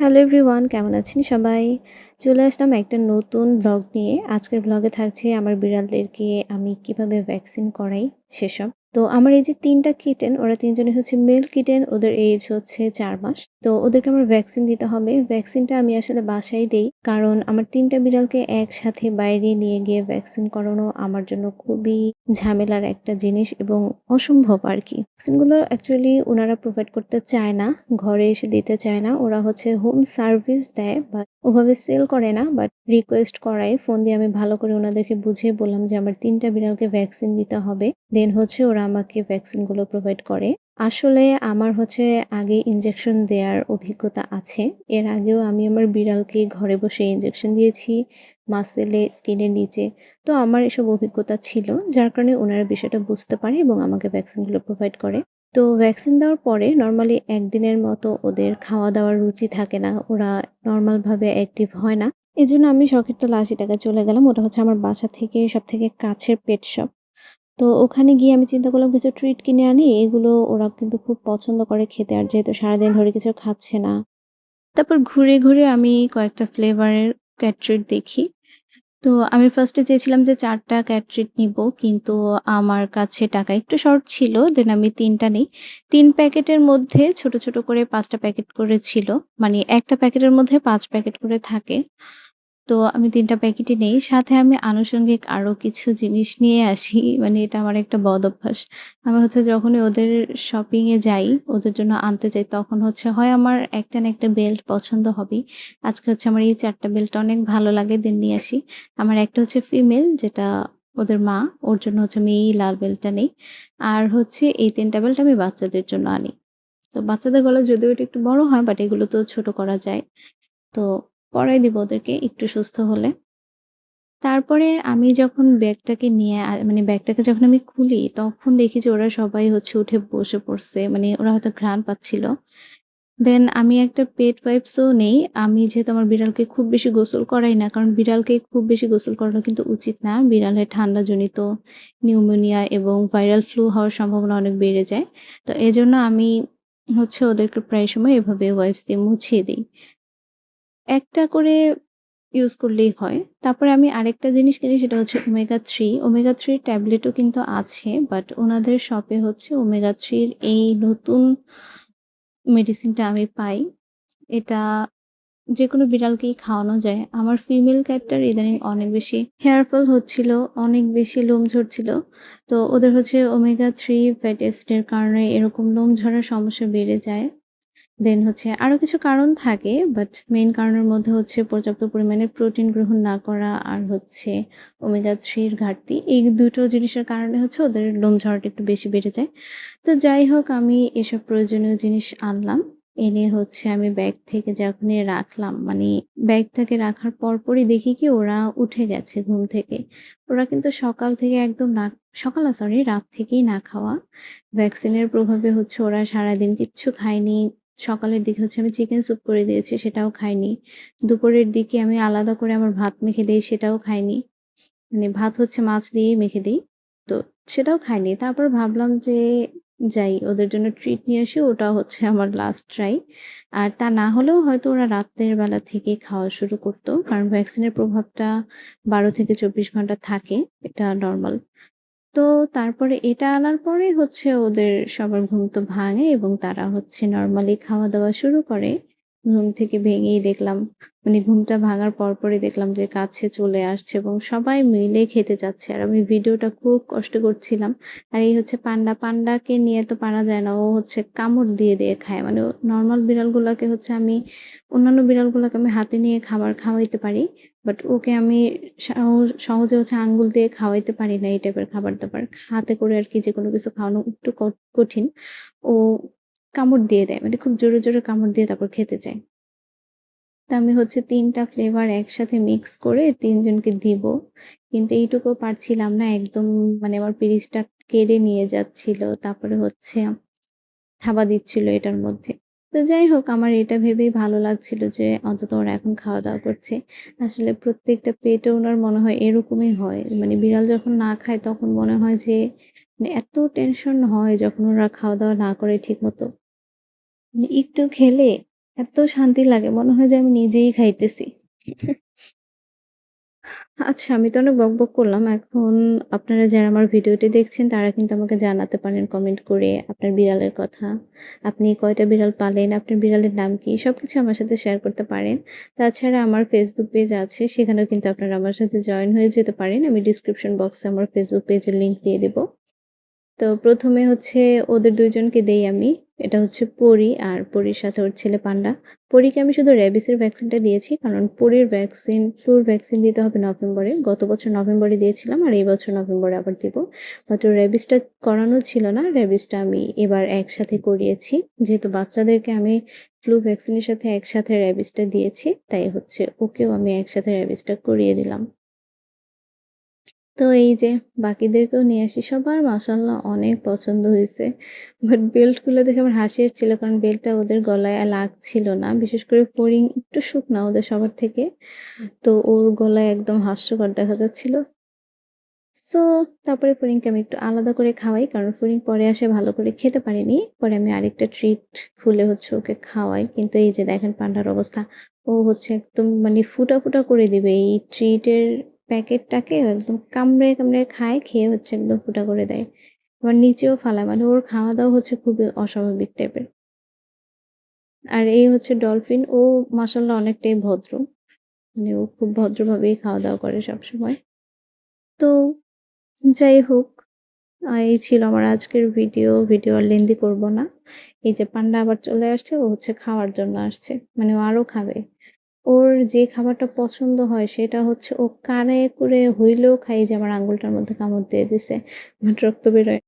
Hello everyone, কেমন আছেন সবাই? চলে আসলাম একটা নতুন ব্লগ নিয়ে। আজকের ব্লগে থাকছে আমার বিড়ালদেরকে আমি কীভাবে ভ্যাকসিন করাই, সেসব। তো আমার এই যে তিনটা কিটেন ওরা তিনজনে হচ্ছে মেল কিটেন ওদের এজ হচ্ছে চার মাস। তো ওদেরকে আমার ভ্যাকসিন দিতে হবে। ভ্যাকসিনটা আমি আসলে বাসায় দেই। কারণ আমার ৩ টা বিড়ালকে একসাথে বাইরে নিয়ে গিয়ে ভ্যাকসিন করানো আমার জন্য খুবই ঝামেলার একটা জিনিস এবং অসম্ভব আর কি ভ্যাকসিনগুলো অ্যাকচুয়ালি ওনারা প্রোভাইড করতে চায় না। ঘরে এসে দিতে চায় না। ওরা হচ্ছে হোম সার্ভিস দেয় বা ওভাবে সেল করে না বাট রিকোয়েস্ট করায়। ফোন দিয়ে আমি ভালো করে ওনাদেরকে বুঝিয়ে বললাম যে আমার ৩ টা বিড়ালকে ভ্যাকসিন দিতে হবে। দেন হচ্ছে ওরা আমাকে ভ্যাকসিনগুলো প্রোভাইড করে। আসলে আমার হচ্ছে আগে ইনজেকশন দেওয়ার অভিজ্ঞতা আছে। এর আগেও আমি আমার বিড়ালকে ঘরে বসে ইনজেকশন দিয়েছি মাসেলে, স্কিনের নিচে। তো আমার এসব অভিজ্ঞতা ছিল। যার কারণে ওনারা বিষয়টা বুঝতে পারে এবং আমাকে ভ্যাকসিনগুলো প্রোভাইড করে। তো ভ্যাকসিন দেওয়ার পরে নর্মালি একদিনের মতো ওদের খাওয়া-দাওয়ার রুচি থাকে না। ওরা নর্মালভাবে অ্যাক্টিভ হয় না। এজন্য আমি শখের তোলা ৳৮০ চলে গেলাম। ওটা হচ্ছে আমার বাসা থেকে সব থেকে কাছের পেট শপ। তো ওখানে গিয়ে আমি চিন্তা করলাম কিছু ট্রিট কিনে আনি। এগুলো ওরা কিন্তু খুব পছন্দ করে খেতে। আর যেহেতু সারাদিন ধরে কিছু খাচ্ছে না। তারপর ঘুরে, ঘুরে আমি কয়েকটা ফ্লেভারের ক্যাট ট্রিট দেখি। তো আমি ফার্স্টে চেয়েছিলাম যে ৪ টা ক্যাট ট্রিট নিবো। কিন্তু আমার কাছে টাকা একটু শর্ট ছিল। দেন আমি তিনটা নিই তিন প্যাকেটের মধ্যে ছোট, ছোট করে পাঁচটা প্যাকেট করে ছিল। মানে একটা প্যাকেটের মধ্যে পাঁচ প্যাকেট করে থাকে। তো আমি ৩ টা প্যাকেটই নেই। সাথে আমি আনুষঙ্গিক আরও কিছু জিনিস নিয়ে আসি। মানে এটা আমার একটা বদ অভ্যাস। আমি হচ্ছে যখনই ওদের শপিংয়ে যাই, ওদের জন্য আনতে যাই তখন হচ্ছে হয় আমার একটা না একটা বেল্ট পছন্দ হবেই। আজকে হচ্ছে আমার এই ৪ টা বেল্ট অনেক ভালো লাগে দেন নিয়ে আসি। আমার একটা হচ্ছে ফিমেল যেটা ওদের মা। ওর জন্য হচ্ছে আমি এই লাল বেল্টটা নেই। আর হচ্ছে এই ৩ টা বেল্ট আমি বাচ্চাদের জন্য আনি। তো বাচ্চাদের গলা যদিও এটা একটু বড় হয় বাট এগুলো তো ছোট করা যায়। তো পরাই দিব ওদেরকে একটু সুস্থ হলে। তারপরে আমি যখন ব্যাগটাকে নিয়ে মানে ব্যাগটাকে যখন আমি খুলি, তখন দেখি যে ওরা সবাই হচ্ছে উঠে বসে পড়ছে। মানে ওরা হয়তো ঘ্রাণ পাচ্ছিল। দেন আমি একটা পেট ওয়াইপস ও নেই। আমি যেহেতু আমার বিড়ালকে খুব বেশি গোসল করাই না। কারণ বিড়ালকে খুব বেশি গোসল করানো কিন্তু উচিত না। বিড়ালের ঠান্ডাজনিত নিউমোনিয়া এবং ভাইরাল ফ্লু হওয়ার সম্ভাবনা অনেক বেড়ে যায়। তো এজন্য আমি হচ্ছে ওদেরকে প্রায় সময় এভাবে ওয়াইপস দিয়ে মুছিয়ে দেই। একটা করে ইউজ করলেই হয়। তারপরে আমি আরেকটা জিনিস কিনি সেটা হচ্ছে ওমেগা থ্রি ওমেগা থ্রির ট্যাবলেটও কিন্তু আছে। বাট ওনাদের শপে হচ্ছে ওমেগা থ্রির এই নতুন মেডিসিনটা আমি পাই। এটা যে কোনো বিড়ালকেই খাওয়ানো যায়। আমার ফিমেল ক্যাটটার ইদানিং অনেক বেশি হেয়ার ফল হচ্ছিল, অনেক বেশি লোম ঝরছিল। তো ওদের হচ্ছে ওমেগা 3 ফ্যাটি অ্যাসিড এর কারণে এরকম লোম ঝরার সমস্যা বেড়ে যায়। দেন হচ্ছে আরও কিছু কারণ থাকে বাট মেইন কারণের মধ্যে হচ্ছে পর্যাপ্ত পরিমাণে প্রোটিন গ্রহণ না করা আর হচ্ছে ওমেগা 3 এর ঘাটতি। এই দুটো জিনিসের কারণে হচ্ছে ওদের লোম ঝরাটা একটু বেশি বেড়ে যায়। তো যাই হোক, আমি এসব প্রয়োজনীয় জিনিস আনলাম। এনে হচ্ছে আমি ব্যাগ থেকে যখনই রাখলাম মানে ব্যাগটাকে রাখার পরপরই দেখি কি ওরা উঠে গেছে ঘুম থেকে। ওরা কিন্তু সকাল থেকে একদম না, সকাল সরি রাত থেকেই না খাওয়া। ভ্যাকসিনের প্রভাবে হচ্ছে ওরা সারাদিন কিচ্ছু খায়নি। সকালের দিকে হচ্ছে আমি চিকেন স্যুপ করে দিয়েছি, সেটাও খাইনি দুপুরের দিকে আমি আলাদা করে আমার ভাত মেখে দিই, সেটাও খাইনি মানে ভাত হচ্ছে মাছ দিয়েই মেখে দিই, তো সেটাও খাইনি তারপর ভাবলাম যে যাই, ওদের জন্য ট্রিট নিয়ে আসি ওটা হচ্ছে আমার লাস্ট ট্রাই। আর তা না হলেও হয়তো ওরা রাতের বেলা থেকেই খাওয়া শুরু করতো, কারণ ভ্যাকসিনের প্রভাবটা ১২ থেকে ২৪ ঘণ্টা থাকে। এটা নরমাল। তো তারপরে এটা আনার পরে হচ্ছে ওদের সবার ঘুম তো ভাঙে এবং তারা হচ্ছে নর্মালি খাওয়া-দাওয়া শুরু করে। ঘুম থেকে ভেঙেই দেখলাম মানে ঘুমটা ভাঙার পরপরই দেখলাম যে কাছে চলে আসছে এবং সবাই মিলে খেতে যাচ্ছে আর আমি ভিডিওটা খুব কষ্ট করছিলাম। আর এই হচ্ছে পান্ডা, পান্ডাকে নিয়ে তো পারা যায় না। ও হচ্ছে কামড় দিয়ে, দিয়ে খায়। মানে নর্মাল বিড়ালগুলোকে হচ্ছে আমি অন্যান্য বিড়ালগুলোকে আমি হাতে নিয়ে খাবার খাওয়াইতে পারি। বাট ওকে আমি সহজে হচ্ছে আঙ্গুল দিয়ে খাওয়াইতে পারি না এই টাইপের খাবার-দাবার। হাতে করে আর কি যে কোনো কিছু খাওয়ানো একটু কঠিন। ও কামড় দিয়ে দেয়। মানে খুব জোরে, জোরে কামড় দিয়ে তারপর খেতে চায়। তো আমি হচ্ছে তিনটা ফ্লেভার একসাথে মিক্স করে তিনজনকে দিব। কিন্তু এইটুকুও পারছিলাম না। একদম মানে আমার পিরিচটা কেড়ে নিয়ে যাচ্ছিল। তারপরে হচ্ছে থাবা দিচ্ছিল এটার মধ্যে। তো যাই হোক আমার এটা ভেবেই ভালো লাগছিল যে অন্তত ওরা এখন খাওয়া-দাওয়া করছে। আসলে প্রত্যেকটা পেটে ওনার মনে হয় এরকমই হয়। মানে বিড়াল যখন না খায় তখন মনে হয় যে মানে এত টেনশন হয় যখন ওরা খাওয়া-দাওয়া না করে ঠিকমতো। মানে একটু খেলে এত শান্তি লাগে মনে হয় যে আমি নিজেই খাইতেছি। আচ্ছা আমি তো অনেক বকবক করলাম। এখন আপনারা যারা আমার ভিডিওটি দেখছেন তারা কিন্তু আমাকে জানাতে পারেন কমেন্ট করে আপনার বিড়ালের কথা। আপনি কয়টা বিড়াল পালেন, আপনার বিড়ালের নাম কি? সব কিছু আমার সাথে শেয়ার করতে পারেন। তাছাড়া আমার ফেসবুক পেজ আছে সেখানেও কিন্তু আপনারা আমার সাথে জয়েন হয়ে যেতে পারেন। আমি ডিসক্রিপশন বক্সে আমার ফেসবুক পেজের লিঙ্ক দিয়ে দেব। তো প্রথমে হচ্ছে ওদের ২ জনকে দেই আমি। এটা হচ্ছে পরি আর পরির সাথে ওর ছেলে পান্ডা। পরিকে আমি শুধু র‍্যাবিসের ভ্যাকসিনটা দিয়েছি। কারণ পরির ভ্যাকসিন, ফ্লুর ভ্যাকসিন দিতে হবে নভেম্বরে। গত বছর নভেম্বরে দিয়েছিলাম আর এই বছর নভেম্বরে আবার দিব। ওর র‍্যাবিসটা করানো ছিল না। র‍্যাবিসটা আমি এবার একসাথে করিয়েছি। যেহেতু বাচ্চাদেরকে আমি ফ্লু ভ্যাকসিনের সাথে একসাথে র‍্যাবিসটা দিয়েছি, তাই হচ্ছে ওকেও আমি একসাথে র‍্যাবিসটা করিয়ে দিলাম। তো এই যে বাকিদেরকেও নিয়ে আসি। সবার মাশাআল্লাহ অনেক পছন্দ হয়েছে বাট বেল্টগুলো দেখে আমার হাসি আসছিল কারণ বেল্টটা ওদের গলায় লাগছিল না। বিশেষ করে ফড়িং একটু শুকনা ওদের সবার থেকে। তো ওর গলায় একদম হাস্যকর দেখা যাচ্ছিল। সো তারপরে ফড়িংকে আমি একটু আলাদা করে খাওয়াই। কারণ ফড়িং পরে আসে ভালো করে খেতে পারিনি পরে আমি আরেকটা ট্রিট খুলে হচ্ছে ওকে খাওয়াই। কিন্তু এই যে দেখেন পান্ডার অবস্থা। ও হচ্ছে একদম মানে ফুটা, ফুটা করে দিবে এই ট্রিটের প্যাকেটটাকে একদম কামড়ে, কামড়ে খায়, খেয়ে হচ্ছে একদম ফুটা করে দেয়। আবার নিচেও ফালা মানে ওর খাওয়া-দাওয়া হচ্ছে খুবই অস্বাভাবিক টাইপের। আর এই হচ্ছে ডলফিন। ও মাশাআল্লাহ অনেকটাই ভদ্র। মানে ও খুব ভদ্রভাবেই খাওয়া-দাওয়া করে সবসময়। তো যাই হোক, এই ছিল আমার আজকের ভিডিও। ভিডিও আর লেন্দি করব না। এই যে পান্ডা আবার চলে আসছে, ও হচ্ছে খাওয়ার জন্য আসছে। মানে ও আরও খাবে। ওর যে খাবারটা পছন্দ হয় সেটা হচ্ছে ও কারে করে হইলেও খাই যে আমার আঙ্গুলটার মধ্যে কামড় দিয়ে দিছে। রক্ত বের হয়